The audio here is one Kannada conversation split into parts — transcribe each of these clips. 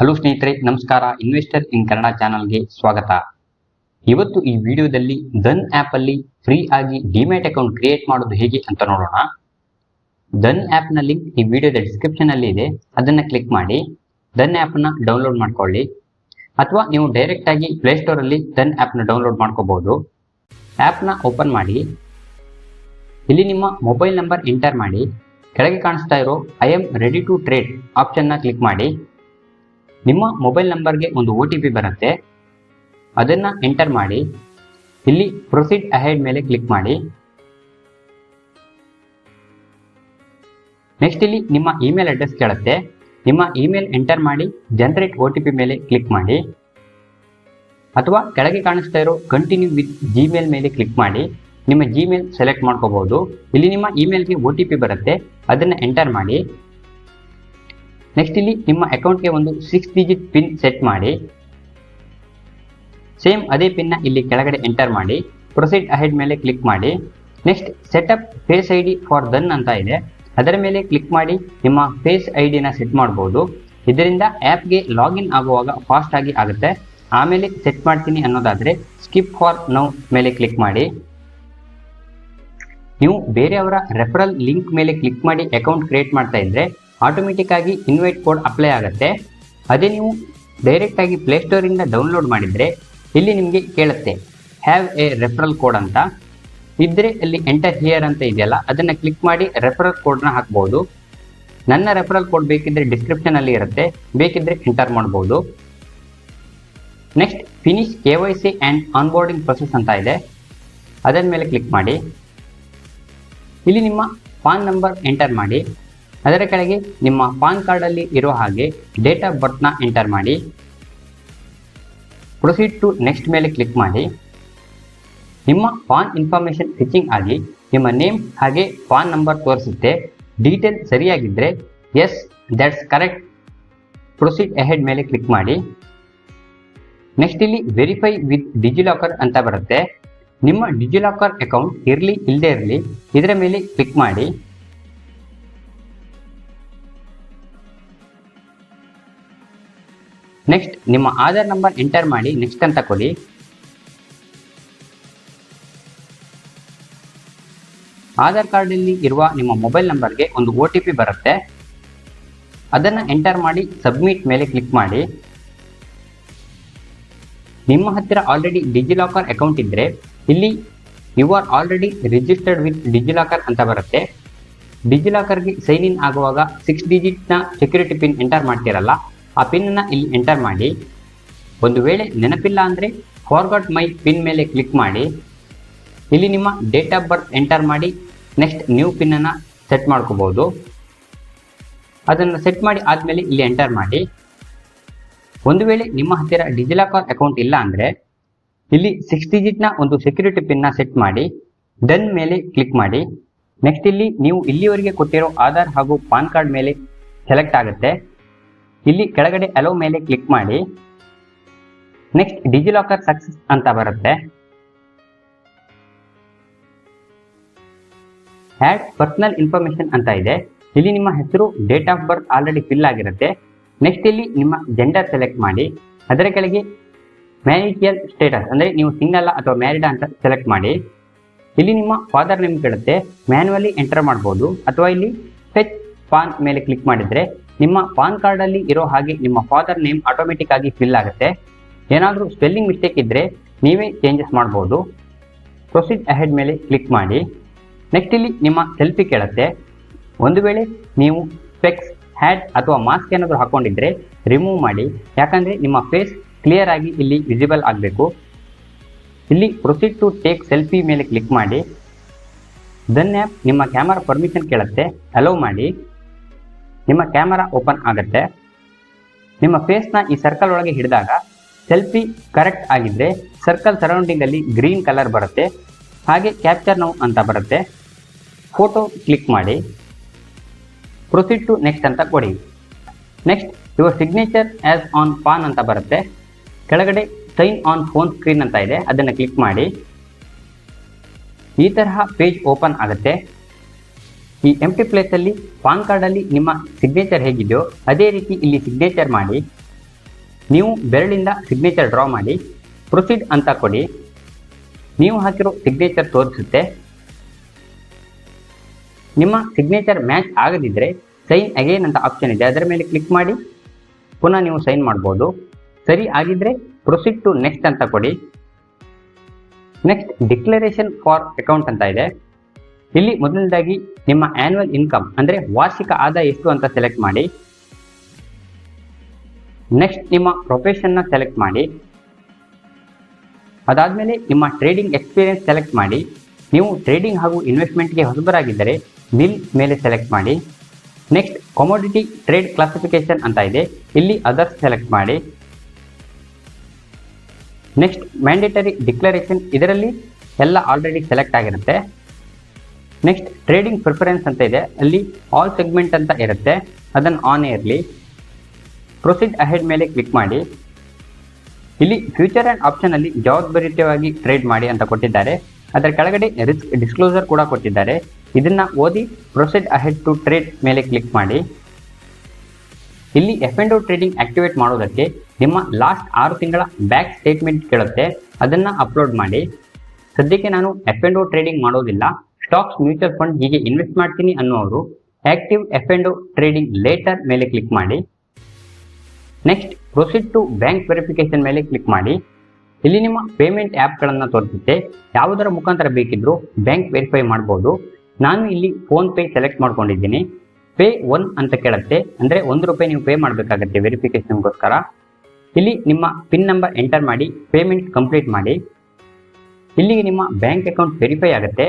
ಹಲೋ ಸ್ನೇಹಿತರೆ, ನಮಸ್ಕಾರ. ಇನ್ವೆಸ್ಟರ್ ಇನ್ ಕನ್ನಡ ಚಾನಲ್ಗೆ ಸ್ವಾಗತ. ಇವತ್ತು ಈ ವಿಡಿಯೋದಲ್ಲಿ ದನ್ ಆಪ್ ಅಲ್ಲಿ ಫ್ರೀ ಆಗಿ ಡಿಮ್ಯಾಟ್ ಅಕೌಂಟ್ ಕ್ರಿಯೇಟ್ ಮಾಡೋದು ಹೇಗೆ ಅಂತ ನೋಡೋಣ. ದನ್ನ ಲಿಂಕ್ ಈ ವಿಡಿಯೋದ ಡಿಸ್ಕ್ರಿಪ್ಷನ್ ಅಲ್ಲಿ ಇದೆ. ಅದನ್ನ ಕ್ಲಿಕ್ ಮಾಡಿ ದನ್ ಆ್ಯಪ್ನ ಡೌನ್ಲೋಡ್ ಮಾಡ್ಕೊಳ್ಳಿ. ಅಥವಾ ನೀವು ಡೈರೆಕ್ಟ್ ಆಗಿ ಪ್ಲೇಸ್ಟೋರ್ ಅಲ್ಲಿ ದನ್ ಆ್ಯಪ್ನ ಡೌನ್ಲೋಡ್ ಮಾಡ್ಕೋಬಹುದು ನ ಓಪನ್ ಮಾಡಿ, ಇಲ್ಲಿ ನಿಮ್ಮ ಮೊಬೈಲ್ ನಂಬರ್ ಎಂಟರ್ ಮಾಡಿ, ಕೆಳಗೆ ಕಾಣಿಸ್ತಾ ಇರೋ, I am ready to trade ಆಪ್ಷನ್ನ click ಮಾಡಿ. ನಿಮ್ಮ ಮೊಬೈಲ್ ನಂಬರ್ಗೆ ಒಂದು ಒ ಟಿ ಪಿ ಬರುತ್ತೆ. ಅದನ್ನ ಎಂಟರ್ ಮಾಡಿ. ಇಲ್ಲಿ ಪ್ರೊಸೀಡ್ ಅಹೆಡ್ ಮೇಲೆ ಕ್ಲಿಕ್ ಮಾಡಿ. ನೆಕ್ಸ್ಟ್ ಇಲ್ಲಿ ನಿಮ್ಮ ಇಮೇಲ್ ಅಡ್ರೆಸ್ ಕೇಳುತ್ತೆ. ನಿಮ್ಮ ಇಮೇಲ್ ಎಂಟರ್ ಮಾಡಿ ಜನರೇಟ್ ಒ ಟಿ ಪಿ ಮೇಲೆ ಕ್ಲಿಕ್ ಮಾಡಿ. ಅಥವಾ ಕೆಳಗೆ ಕಾಣಿಸ್ತಾ ಇರೋ ಕಂಟಿನ್ಯೂ ವಿತ್ ಜಿಮೇಲ್ ಮೇಲೆ ಕ್ಲಿಕ್ ಮಾಡಿ. ನಿಮ್ಮ ಜಿಮೇಲ್ ಸೆಲೆಕ್ಟ್ ಮಾಡ್ಕೋಬಹುದು ಇಲ್ಲಿ ನಿಮ್ಮ ಇಮೇಲ್ಗೆ ಒ ಟಿ ಪಿ ಬರುತ್ತೆ. ಅದನ್ನು ಎಂಟರ್ ಮಾಡಿ. ನೆಕ್ಸ್ಟ್ ಇಲ್ಲಿ ನಿಮ್ಮ ಅಕೌಂಟ್ಗೆ ಒಂದು ಸಿಕ್ಸ್ ಡಿಜಿಟ್ ಪಿನ್ ಸೆಟ್ ಮಾಡಿ. ಸೇಮ್ ಅದೇ ಪಿನ್ನ ಇಲ್ಲಿ ಕೆಳಗಡೆ ಎಂಟರ್ ಮಾಡಿ. ಪ್ರೊಸೀಡ್ ಅಹೆಡ್ ಮೇಲೆ ಕ್ಲಿಕ್ ಮಾಡಿ. Next setup face I D for then ಅಂತ ಇದೆ. ಅದರ ಮೇಲೆ ಕ್ಲಿಕ್ ಮಾಡಿ. ನಿಮ್ಮ ಫೇಸ್ ಐ ಡಿನ ಸೆಟ್ ಮಾಡಬಹುದು ಇದರಿಂದ ಆ್ಯಪ್ಗೆ ಲಾಗಿನ್ ಆಗುವಾಗ ಫಾಸ್ಟ್ ಆಗಿ ಆಗುತ್ತೆ. ಆಮೇಲೆ ಸೆಟ್ ಮಾಡ್ತೀನಿ ಅನ್ನೋದಾದರೆ ಸ್ಕಿಪ್ ಫಾರ್ ನೌ ಮೇಲೆ ಕ್ಲಿಕ್ ಮಾಡಿ. ನೀವು ಬೇರೆಯವರ ರೆಫರಲ್ ಲಿಂಕ್ ಮೇಲೆ ಕ್ಲಿಕ್ ಮಾಡಿ ಅಕೌಂಟ್ ಕ್ರಿಯೇಟ್ ಮಾಡ್ತಾ ಇದ್ರೆ ಆಟೋಮೆಟಿಕ್ ಆಗಿ ಇನ್ವೈಟ್ ಕೋಡ್ ಅಪ್ಲೈ ಆಗುತ್ತೆ. ಅದೇ ನೀವು ಡೈರೆಕ್ಟ್ ಆಗಿ ಪ್ಲೇಸ್ಟೋರಿಂದ ಡೌನ್ಲೋಡ್ ಮಾಡಿದ್ರೆ ಇಲ್ಲಿ ನಿಮಗೆ ಕೇಳುತ್ತೆ. ಹ್ಯಾವ್ ಎ ರೆಫರಲ್ ಕೋಡ್ ಅಂತ. ಇದ್ರೆ ಇಲ್ಲಿ ಎಂಟರ್ ಹಿಯರ್ ಅಂತ ಇದೆಯಲ್ಲ, ಅದನ್ನ ಕ್ಲಿಕ್ ಮಾಡಿ ರೆಫರಲ್ ಕೋಡ್ನ ಹಾಕ್ಬೋದು. ನನ್ನ ರೆಫರಲ್ ಕೋಡ್ ಬೇಕಿದ್ರೆ ಡಿಸ್ಕ್ರಿಪ್ಷನ್ ಅಲ್ಲಿ ಇರುತ್ತೆ. ಬೇಕಿದ್ರೆ ಎಂಟರ್ ಮಾಡ್ಬೋದು. Next finish K Y C and onboarding process ಅಂತ ಇದೆ. ಅದನ್ನ ಮೇಲೆ ಕ್ಲಿಕ್ ಮಾಡಿ. ಇಲ್ಲಿ ನಿಮ್ಮ ಪಾನ್ ನಂಬರ್ ಎಂಟರ್ ಮಾಡಿ. ಅದರ ಕೆಳಗೆ ನಿಮ್ಮ ಪಾನ್ ಕಾರ್ಡಲ್ಲಿ ಇರೋ ಹಾಗೆ ಡೇಟ್ ಆಫ್ ಬರ್ತ್ನ ಎಂಟರ್ ಮಾಡಿ. ಪ್ರೊಸೀಡ್ ಟು ನೆಕ್ಸ್ಟ್ ಮೇಲೆ ಕ್ಲಿಕ್ ಮಾಡಿ. ನಿಮ್ಮ ಪಾನ್ ಇನ್ಫಾರ್ಮೇಷನ್ ಫಿಚಿಂಗ್ ಆಗಿ ನಿಮ್ಮ ನೇಮ್ ಹಾಗೆ ಪಾನ್ ನಂಬರ್ ತೋರಿಸುತ್ತೆ. ಡೀಟೇಲ್ ಸರಿಯಾಗಿದ್ದರೆ yes, that's correct. Proceed ahead ಮೇಲೆ ಕ್ಲಿಕ್ ಮಾಡಿ. ನೆಕ್ಸ್ಟ್ ಇಲ್ಲಿ ವೆರಿಫೈ ವಿತ್ ಡಿಜಿಲಾಕರ್ ಅಂತ ಬರುತ್ತೆ. ನಿಮ್ಮ ಡಿಜಿಲಾಕರ್ ಅಕೌಂಟ್ ಇರಲಿ ಇಲ್ಲದೆ ಇರಲಿ, ಇದರ ಮೇಲೆ ಕ್ಲಿಕ್ ಮಾಡಿ. ನೆಕ್ಸ್ಟ್ ನಿಮ್ಮ ಆಧಾರ್ ನಂಬರ್ ಎಂಟರ್ ಮಾಡಿ ನೆಕ್ಸ್ಟ್ ಅಂತ ಕೊಡಿ. ಆಧಾರ್ ಕಾರ್ಡಲ್ಲಿ ಇರುವ ನಿಮ್ಮ ಮೊಬೈಲ್ ನಂಬರ್ಗೆ ಒಂದು ಒ ಟಿ ಪಿ ಬರುತ್ತೆ. ಅದನ್ನು ಎಂಟರ್ ಮಾಡಿ ಸಬ್ಮಿಟ್ ಮೇಲೆ ಕ್ಲಿಕ್ ಮಾಡಿ. ನಿಮ್ಮ ಹತ್ತಿರ ಆಲ್ರೆಡಿ ಡಿಜಿಲಾಕರ್ ಅಕೌಂಟ್ ಇದ್ದರೆ ಇಲ್ಲಿ you are already registered with DigiLocker ಅಂತ ಬರುತ್ತೆ. ಡಿಜಿಲಾಕರ್ಗೆ ಸೈನ್ ಇನ್ ಆಗುವಾಗ ಸಿಕ್ಸ್ ಡಿಜಿಟ್ನ ಸೆಕ್ಯೂರಿಟಿ ಪಿನ್ ಎಂಟರ್ ಮಾಡ್ತಿರಲ್ಲ ಆ ಪಿನ್ನನ್ನು ಇಲ್ಲಿ ಎಂಟರ್ ಮಾಡಿ. ಒಂದು ವೇಳೆ ನೆನಪಿಲ್ಲ ಅಂದರೆ ಫಾರ್ಗಾಟ್ ಮೈ ಪಿನ್ ಮೇಲೆ ಕ್ಲಿಕ್ ಮಾಡಿ. ಇಲ್ಲಿ ನಿಮ್ಮ ಡೇಟ್ ಆಫ್ ಬರ್ತ್ ಎಂಟರ್ ಮಾಡಿ. ನೆಕ್ಸ್ಟ್ ನ್ಯೂ ಪಿನ್ನನ್ನು ಸೆಟ್ ಮಾಡ್ಕೋಬೋದು ಅದನ್ನು ಸೆಟ್ ಮಾಡಿ ಆದಮೇಲೆ ಇಲ್ಲಿ ಎಂಟರ್ ಮಾಡಿ. ಒಂದು ವೇಳೆ ನಿಮ್ಮ ಹತ್ತಿರ ಡಿಜಿಲಾಕರ್ ಅಕೌಂಟ್ ಇಲ್ಲ ಅಂದರೆ ಇಲ್ಲಿ ಸಿಕ್ಸ್ ಡಿಜಿಟ್ನ ಒಂದು ಸೆಕ್ಯೂರಿಟಿ ಪಿನ್ನ ಸೆಟ್ ಮಾಡಿ. ಡನ್ ಮೇಲೆ ಕ್ಲಿಕ್ ಮಾಡಿ. ನೆಕ್ಸ್ಟ್ ಇಲ್ಲಿ ನೀವು ಇಲ್ಲಿವರೆಗೆ ಕೊಟ್ಟಿರೋ ಆಧಾರ್ ಹಾಗೂ ಪಾನ್ ಕಾರ್ಡ್ ಮೇಲೆ ಸೆಲೆಕ್ಟ್ ಆಗುತ್ತೆ. ಇಲ್ಲಿ ಕೆಳಗಡೆ ಅಲೋ ಮೇಲೆ ಕ್ಲಿಕ್ ಮಾಡಿ. ನೆಕ್ಸ್ಟ್ ಡಿಜಿ ಲಾಕರ್ ಸಕ್ಸಸ್ ಅಂತ ಬರುತ್ತೆ. ಆ್ಯಡ್ ಪರ್ಸನಲ್ ಇನ್ಫಾರ್ಮೇಶನ್ ಅಂತ ಇದೆ. ಇಲ್ಲಿ ನಿಮ್ಮ ಹೆಸರು date of birth already fill ಆಗಿರುತ್ತೆ. ನೆಕ್ಸ್ಟ್ ಇಲ್ಲಿ ನಿಮ್ಮ ಜೆಂಡರ್ ಸೆಲೆಕ್ಟ್ ಮಾಡಿ. ಅದರ ಕೆಳಗೆ ಮ್ಯಾರಿಟಿಯಲ್ ಸ್ಟೇಟಸ್ ಅಂದರೆ ನೀವು ಸಿಂಗಲ್ಲ ಅಥವಾ ಮ್ಯಾರಿಡ ಅಂತ ಸೆಲೆಕ್ಟ್ ಮಾಡಿ. ಇಲ್ಲಿ ನಿಮ್ಮ ಫಾದರ್ ನೇಮ್ ಕೇಳುತ್ತೆ. ಮ್ಯಾನ್ಯುವಲಿ ಎಂಟರ್ ಮಾಡ್ಬೋದು. ಅಥವಾ ಇಲ್ಲಿ ಫೆಚ್ ಪಾನ್ ಮೇಲೆ ಕ್ಲಿಕ್ ಮಾಡಿದರೆ ನಿಮ್ಮ ಪಾನ್ ಕಾರ್ಡಲ್ಲಿ ಇರೋ ಹಾಗೆ ನಿಮ್ಮ ಫಾದರ್ ನೇಮ್ ಆಟೋಮೆಟಿಕ್ ಆಗಿ ಫಿಲ್ ಆಗುತ್ತೆ. ಏನಾದರೂ ಸ್ಪೆಲ್ಲಿಂಗ್ ಮಿಸ್ಟೇಕ್ ಇದ್ದರೆ ನೀವೇ ಚೇಂಜಸ್ ಮಾಡ್ಬೋದು. ಪ್ರೊಸೀಡ್ ಅಹೆಡ್ ಮೇಲೆ ಕ್ಲಿಕ್ ಮಾಡಿ. ನೆಕ್ಸ್ಟ್ ಇಲ್ಲಿ ನಿಮ್ಮ ಸೆಲ್ಫಿ ಕೇಳುತ್ತೆ. ಒಂದು ವೇಳೆ ನೀವು ಸ್ಪೆಕ್ಸ್ ಹ್ಯಾಟ್ ಅಥವಾ ಮಾಸ್ಕ್ ಏನಾದರೂ ಹಾಕೊಂಡಿದ್ರೆ ರಿಮೂವ್ ಮಾಡಿ. ಯಾಕಂದರೆ ನಿಮ್ಮ ಫೇಸ್ ಕ್ಲಿಯರ್ ಆಗಿ ಇಲ್ಲಿ ವಿಸಿಬಲ್ ಆಗಬೇಕು. ಇಲ್ಲಿ ಪ್ರೊಸೀಡ್ ಟು ಟೇಕ್ ಸೆಲ್ಫಿ ಮೇಲೆ ಕ್ಲಿಕ್ ಮಾಡಿ. ದನ್ ಆ್ಯಪ್ ನಿಮ್ಮ ಕ್ಯಾಮರಾ ಪರ್ಮಿಷನ್ ಕೇಳುತ್ತೆ. ಅಲೋ ಮಾಡಿ. ನಿಮ್ಮ ಕ್ಯಾಮರಾ ಓಪನ್ ಆಗುತ್ತೆ. ನಿಮ್ಮ ಫೇಸ್ನ ಈ ಸರ್ಕಲ್ ಒಳಗೆ ಹಿಡಿದಾಗ ಸೆಲ್ಫಿ ಕರೆಕ್ಟ್ ಆಗಿದ್ರೆ ಸರ್ಕಲ್ ಸರೌಂಡಿಂಗಲ್ಲಿ ಗ್ರೀನ್ ಕಲರ್ ಬರುತ್ತೆ. ಹಾಗೆ ಕ್ಯಾಪ್ಚರ್ ನೌ ಅಂತ ಬರುತ್ತೆ. ಫೋಟೋ ಕ್ಲಿಕ್ ಮಾಡಿ. ಪ್ರೊಸೀಡ್ ಟು ನೆಕ್ಸ್ಟ್ ಅಂತ ಕೊಡಿ. Next your signature as on PAN ಅಂತ ಬರುತ್ತೆ. ಕೆಳಗಡೆ ಸೈನ್ ಆನ್ ಫೋನ್ ಸ್ಕ್ರೀನ್ ಅಂತ ಇದೆ. ಅದನ್ನು ಕ್ಲಿಕ್ ಮಾಡಿ. ಈ ತರಹ ಪೇಜ್ ಓಪನ್ ಆಗುತ್ತೆ. ಈ ಎಂಟಿ ಪ್ಲೇಸಲ್ಲಿ ಪಾನ್ ಕಾರ್ಡಲ್ಲಿ ನಿಮ್ಮ ಸಿಗ್ನೇಚರ್ ಹೇಗಿದೆಯೋ ಅದೇ ರೀತಿ ಇಲ್ಲಿ ಸಿಗ್ನೇಚರ್ ಮಾಡಿ, ನೀವು ಬೆರಳಿಂದ ಸಿಗ್ನೇಚರ್ ಡ್ರಾ ಮಾಡಿ ಪ್ರೊಸೀಡ್ ಅಂತ ಕೊಡಿ. ನೀವು ಹಾಕಿರೋ ಸಿಗ್ನೇಚರ್ ತೋರಿಸುತ್ತೆ. ನಿಮ್ಮ ಸಿಗ್ನೇಚರ್ ಮ್ಯಾಚ್ ಆಗದಿದ್ದರೆ ಸೈನ್ ಅಗೇನ್ ಅಂತ ಆಪ್ಷನ್ ಇದೆ. ಅದರ ಮೇಲೆ ಕ್ಲಿಕ್ ಮಾಡಿ, ಪುನಃ ನೀವು ಸೈನ್ ಮಾಡ್ಬೋದು. ಸರಿ ಆಗಿದ್ರೆ ಪ್ರೊಸೀಡ್ ಟು ನೆಕ್ಸ್ಟ್ ಅಂತ ಕೊಡಿ. ನೆಕ್ಸ್ಟ್ ಡಿಕ್ಲರೇಷನ್ ಫಾರ್ ಅಕೌಂಟ್ ಅಂತ ಇದೆ. ಇಲ್ಲಿ ಮೊದಲನೇದಾಗಿ ನಿಮ್ಮ ಆನ್ಯುವಲ್ ಇನ್ಕಮ್ ಅಂದರೆ ವಾರ್ಷಿಕ ಆದಾಯ ಎಷ್ಟು ಅಂತ ಸೆಲೆಕ್ಟ್ ಮಾಡಿ. ನೆಕ್ಸ್ಟ್ ನಿಮ್ಮ ಪ್ರೊಫೆಷನ್ನ ಸೆಲೆಕ್ಟ್ ಮಾಡಿ. ಅದಾದಮೇಲೆ ನಿಮ್ಮ ಟ್ರೇಡಿಂಗ್ ಎಕ್ಸ್ಪೀರಿಯನ್ಸ್ ಸೆಲೆಕ್ಟ್ ಮಾಡಿ. ನೀವು ಟ್ರೇಡಿಂಗ್ ಹಾಗೂ ಇನ್ವೆಸ್ಟ್ಮೆಂಟ್ಗೆ ಹೊಸಬರಾಗಿದ್ದರೆ ನಿಲ್ ಮೇಲೆ ಸೆಲೆಕ್ಟ್ ಮಾಡಿ. ನೆಕ್ಸ್ಟ್ ಕಮೋಡಿಟಿ ಟ್ರೇಡ್ ಕ್ಲಾಸಿಫಿಕೇಶನ್ ಅಂತ ಇದೆ. ಇಲ್ಲಿ ಅದರ್ಸ್ ಸೆಲೆಕ್ಟ್ ಮಾಡಿ. ನೆಕ್ಸ್ಟ್ ಮ್ಯಾಂಡೇಟರಿ ಡಿಕ್ಲರೇಷನ್ ಇದರಲ್ಲಿ ಎಲ್ಲ ಆಲ್ರೆಡಿ ಸೆಲೆಕ್ಟ್ ಆಗಿರುತ್ತೆ. ನೆಕ್ಸ್ಟ್ ಟ್ರೇಡಿಂಗ್ ಪ್ರಿಫರೆನ್ಸ್ ಅಂತ ಇದೆ. ಅಲ್ಲಿ ಆಲ್ ಸೆಗ್ಮೆಂಟ್ ಅಂತ ಇರುತ್ತೆ. ಅದನ್ನು ಆನ್ ಇರಲಿ ಪ್ರೊಸೀಡ್ ಅಹೆಡ್ ಮೇಲೆ ಕ್ಲಿಕ್ ಮಾಡಿ. ಇಲ್ಲಿ ಫ್ಯೂಚರ್ ಆ್ಯಂಡ್ ಆಪ್ಷನಲ್ಲಿ ಜವಾಬ್ದಾರಿಯುತವಾಗಿ ಟ್ರೇಡ್ ಮಾಡಿ ಅಂತ ಕೊಟ್ಟಿದ್ದಾರೆ. ಅದರ ಕೆಳಗಡೆ ರಿಸ್ಕ್ ಡಿಸ್ಕ್ಲೋಸರ್ ಕೂಡ ಕೊಟ್ಟಿದ್ದಾರೆ. ಇದನ್ನ ಓದಿ ಪ್ರೊಸೀಡ್ ಅಹೆಡ್ ಟು ಟ್ರೇಡ್ ಮೇಲೆ ಕ್ಲಿಕ್ ಮಾಡಿ. ಇಲ್ಲಿ ಎಫ್ ಎಂಡ್ ಟ್ರೇಡಿಂಗ್ ಆಕ್ಟಿವೇಟ್ ಮಾಡೋದಕ್ಕೆ ನಿಮ್ಮ ಲಾಸ್ಟ್ ಆರು ತಿಂಗಳ ಬ್ಯಾಕ್ ಸ್ಟೇಟ್ಮೆಂಟ್ ಕೇಳುತ್ತೆ. ಅದನ್ನ ಅಪ್ಲೋಡ್ ಮಾಡಿ. ಸದ್ಯಕ್ಕೆ ನಾನು ಎಫ್ ಎಂಡ್ ಟ್ರೇಡಿಂಗ್ ಮಾಡೋದಿಲ್ಲ. ಸ್ಟಾಕ್ಸ್ ಮ್ಯೂಚುವಲ್ ಫಂಡ್ ಹೀಗೆ ಇನ್ವೆಸ್ಟ್ ಮಾಡ್ತೀನಿ ಅನ್ನೋರು active F and trading later ಮೇಲೆ ಕ್ಲಿಕ್ ಮಾಡಿ. Next, proceed to bank verification ಮೇಲೆ ಕ್ಲಿಕ್ ಮಾಡಿ. ಇಲ್ಲಿ ನಿಮ್ಮ ಪೇಮೆಂಟ್ ಆ್ಯಪ್ಗಳನ್ನು ತೋರಿಸುತ್ತೆ. ಯಾವುದರ ಮುಖಾಂತರ ಬೇಕಿದ್ರೂ ಬ್ಯಾಂಕ್ ವೆರಿಫೈ ಮಾಡ್ಬೋದು. ನಾನು ಇಲ್ಲಿ ಫೋನ್ ಪೇ ಸೆಲೆಕ್ಟ್ ಮಾಡ್ಕೊಂಡಿದ್ದೀನಿ. ಪೇ ಒನ್ ಅಂತ ಕೇಳುತ್ತೆ. ಅಂದರೆ ಒಂದು ರೂಪಾಯಿ ನೀವು ಪೇ ಮಾಡಬೇಕಾಗತ್ತೆ ವೆರಿಫಿಕೇಶನ್ಗೋಸ್ಕರ ಇಲ್ಲಿ ನಿಮ್ಮ ಪಿನ್ ನಂಬರ್ ಎಂಟರ್ ಮಾಡಿ, ಪೇಮೆಂಟ್ ಕಂಪ್ಲೀಟ್ ಮಾಡಿ. ಇಲ್ಲಿಗೆ ನಿಮ್ಮ ಬ್ಯಾಂಕ್ ಅಕೌಂಟ್ ವೆರಿಫೈ ಆಗುತ್ತೆ.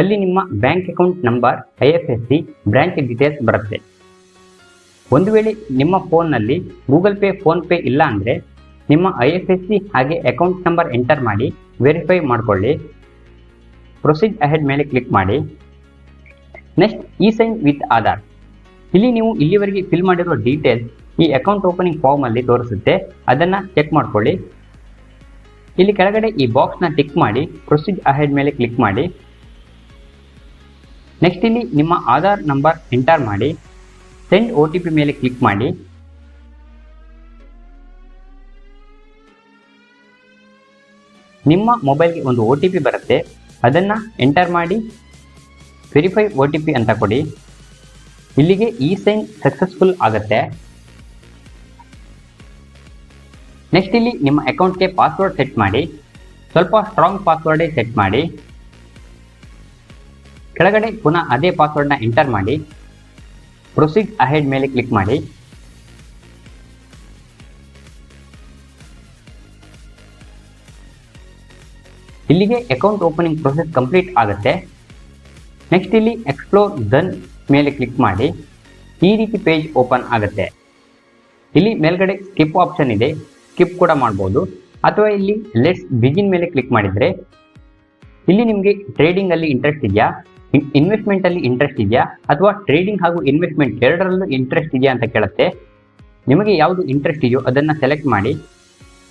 ಅಲ್ಲಿ ನಿಮ್ಮ bank account number, I F S C branch details ಬರುತ್ತೆ. ಒಂದು ವೇಳೆ ನಿಮ್ಮ ಫೋನ್ನಲ್ಲಿ ಗೂಗಲ್ ಪೇ, ಫೋನ್ ಪೇ ಇಲ್ಲ ಅಂದರೆ ನಿಮ್ಮ ಐ ಎಫ್ ಎಸ್ ಸಿ ಹಾಗೆ ಅಕೌಂಟ್ ನಂಬರ್ ಎಂಟರ್ ಮಾಡಿ, ವೆರಿಫೈ ಮಾಡಿಕೊಳ್ಳಿ. ಪ್ರೊಸೀಜ್ ಅಹೆಡ್ ಮೇಲೆ ಕ್ಲಿಕ್ ಮಾಡಿ. Next e sign with Aadhaar. ಇಲ್ಲಿ ನೀವು ಇಲ್ಲಿವರೆಗೆ ಫಿಲ್ ಮಾಡಿರೋ ಡೀಟೇಲ್ಸ್ ಈ ಅಕೌಂಟ್ ಓಪನಿಂಗ್ ಫಾರ್ಮ್ ಅಲ್ಲಿ ತೋರಿಸುತ್ತೆ. ಅದನ್ನ ಚೆಕ್ ಮಾಡ್ಕೊಳ್ಳಿ. ಇಲ್ಲಿ ಕೆಳಗಡೆ ಈ ಬಾಕ್ಸ್ನ ಟಿಕ್ ಮಾಡಿ ಪ್ರೊಸೀಜ್ ಅಹೆಡ್ ಮೇಲೆ ಕ್ಲಿಕ್ ಮಾಡಿ. ನೆಕ್ಸ್ಟ್ ಇಲ್ಲಿ ನಿಮ್ಮ ಆಧಾರ್ ನಂಬರ್ ಎಂಟರ್ ಮಾಡಿ ಸೆಂಡ್ ಒ ಟಿ ಪಿ ಮೇಲೆ ಕ್ಲಿಕ್ ಮಾಡಿ. ನಿಮ್ಮ ಮೊಬೈಲ್ಗೆ ಒಂದು ಒ ಟಿ ಪಿ ಬರುತ್ತೆ, ಅದನ್ನು ಎಂಟರ್ ಮಾಡಿ ವೆರಿಫೈ ಒ ಟಿ ಪಿ ಅಂತ ಕೊಡಿ. ಇಲ್ಲಿಗೆ ಇ ಸೈನ್ ಸಕ್ಸಸ್ಫುಲ್ ಆಗುತ್ತೆ. ನೆಕ್ಸ್ಟ್ ಇಲ್ಲಿ ನಿಮ್ಮ ಅಕೌಂಟ್ಗೆ ಪಾಸ್ವರ್ಡ್ ಸೆಟ್ ಮಾಡಿ, ಸ್ವಲ್ಪ ಸ್ಟ್ರಾಂಗ್ ಪಾಸ್ವರ್ಡೇ ಸೆಟ್ ಮಾಡಿ. ಕೆಳಗಡೆ ಪುನಃ ಅದೇ ಪಾಸ್ವರ್ಡ್ನ ಎಂಟರ್ ಮಾಡಿ ಪ್ರೊಸೀಡ್ ಅಹೆಡ್ ಮೇಲೆ ಕ್ಲಿಕ್ ಮಾಡಿ. ಇಲ್ಲಿಗೆ ಅಕೌಂಟ್ ಓಪನಿಂಗ್ ಪ್ರೊಸೆಸ್ ಕಂಪ್ಲೀಟ್ ಆಗುತ್ತೆ. ನೆಕ್ಸ್ಟ್ ಇಲ್ಲಿ ಎಕ್ಸ್ಪ್ಲೋರ್ ದನ್ ಮೇಲೆ ಕ್ಲಿಕ್ ಮಾಡಿ. ಈ ರೀತಿ ಪೇಜ್ ಓಪನ್ ಆಗುತ್ತೆ. ಇಲ್ಲಿ ಮೇಲ್ಗಡೆ ಸ್ಕಿಪ್ ಆಪ್ಷನ್ ಇದೆ. ಸ್ಕಿಪ್ ಕೂಡ ಮಾಡ್ಬೋದು. ಅಥವಾ ಇಲ್ಲಿ ಲೆಟ್ಸ್ ಬಿಗಿನ್ ಮೇಲೆ ಕ್ಲಿಕ್ ಮಾಡಿದರೆ, ಇಲ್ಲಿ ನಿಮಗೆ ಟ್ರೇಡಿಂಗ್ ಅಲ್ಲಿ ಇಂಟ್ರೆಸ್ಟ್ ಇದೆಯಾ? ಇನ್ವೆಸ್ಟ್ಮೆಂಟ್ ಅಲ್ಲಿ ಇಂಟ್ರೆಸ್ಟ್ ಇದೆಯಾ? ಅಥವಾ ಟ್ರೇಡಿಂಗ್ ಹಾಗೂ ಇನ್ವೆಸ್ಟ್ಮೆಂಟ್ ಎರಡರಲ್ಲೂ ಇಂಟ್ರೆಸ್ಟ್ ಇದೆಯಾ ಅಂತ ಕೇಳುತ್ತೆ. ನಿಮಗೆ ಯಾವುದು ಇಂಟ್ರೆಸ್ಟ್ ಇದೆಯೋ ಅದನ್ನ ಸೆಲೆಕ್ಟ್ ಮಾಡಿ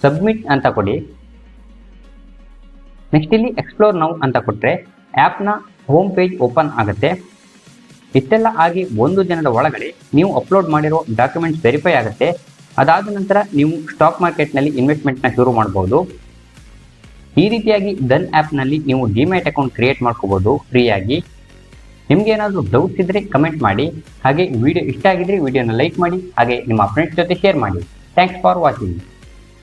ಸಬ್ಮಿಟ್ ಅಂತ ಕೊಡಿ. ನೆಕ್ಸ್ಟ್ ಇಲ್ಲಿ ಎಕ್ಸ್ಪ್ಲೋರ್ ನೌ ಅಂತ ಕೊಟ್ಟರೆ ಆ್ಯಪ್ನ ಹೋಮ್ ಪೇಜ್ ಓಪನ್ ಆಗುತ್ತೆ. ಇಷ್ಟೆಲ್ಲ ಆಗಿ ಒಂದು ದಿನದ ಒಳಗಡೆ ನೀವು ಅಪ್ಲೋಡ್ ಮಾಡಿರೋ ಡಾಕ್ಯುಮೆಂಟ್ಸ್ ವೆರಿಫೈ ಆಗುತ್ತೆ. ಅದಾದ ನಂತರ ನೀವು ಸ್ಟಾಕ್ ಮಾರ್ಕೆಟ್ನಲ್ಲಿ ಇನ್ವೆಸ್ಟ್ಮೆಂಟ್ನ ಶುರು ಮಾಡ್ಬೋದು. ಈ ರೀತಿಯಾಗಿ ದನ್ ಆ್ಯಪ್ನಲ್ಲಿ ನೀವು ಡಿಮ್ಯಾಟ್ ಅಕೌಂಟ್ ಕ್ರಿಯೇಟ್ ಮಾಡ್ಕೋಬೋದು ಫ್ರೀಯಾಗಿ. ನಿಮ್ಗೆ ಏನಾದರೂ ಡೌಟ್ಸ್ ಇದ್ದರೆ ಕಮೆಂಟ್ ಮಾಡಿ, ಹಾಗೆ ವಿಡಿಯೋ ಇಷ್ಟ ಆಗಿದ್ರೆ ವಿಡಿಯೋನ ಲೈಕ್ ಮಾಡಿ, ಹಾಗೆ ನಿಮ್ಮ ಫ್ರೆಂಡ್ಸ್ ಜೊತೆ ಶೇರ್ ಮಾಡಿ. Thanks for watching